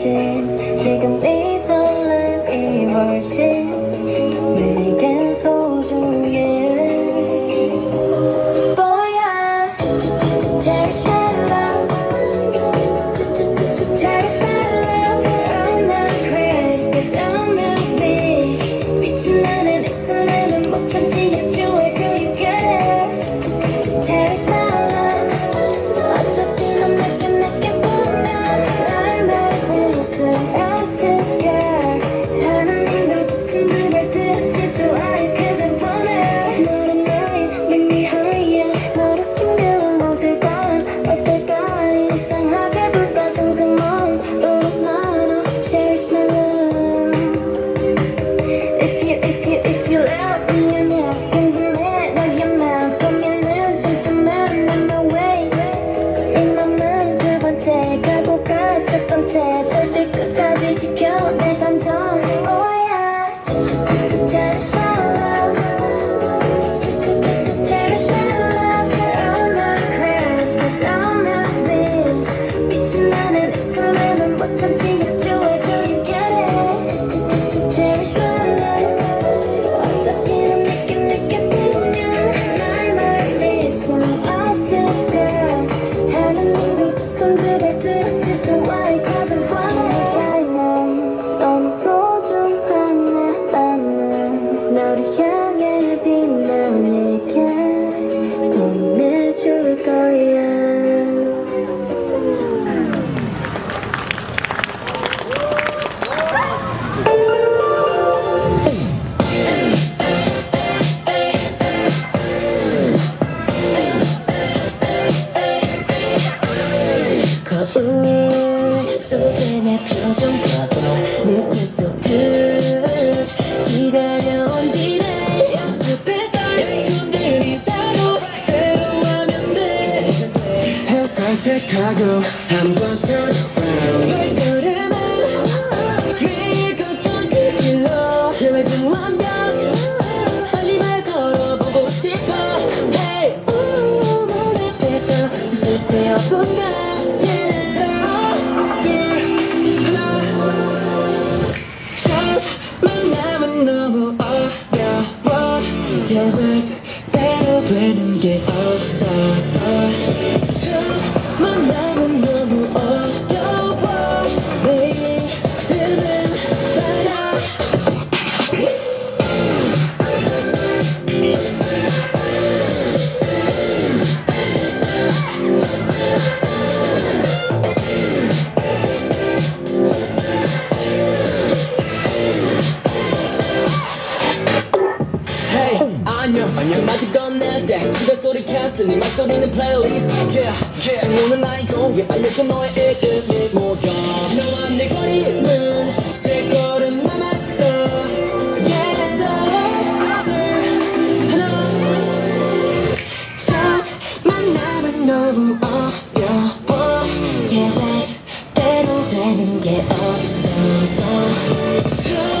지금 이 설렘이 훨씬 선택하고 한번 turn around 발걸음을 매일 걷던 그 길로 계획은 완벽. 빨리 말 걸어보고 싶어. 우눈 앞에서 슬슬 어군가 너무 어려워. 계획대로 되는 게 없어. 안녕 안녕 마디 건넬때 기대 소리 켰으니 말소리는 플레이리스트 yeah, 증오는 아니고 왜 알려줘 너의 이름이 뭐가 너와 내 거리는 Yes I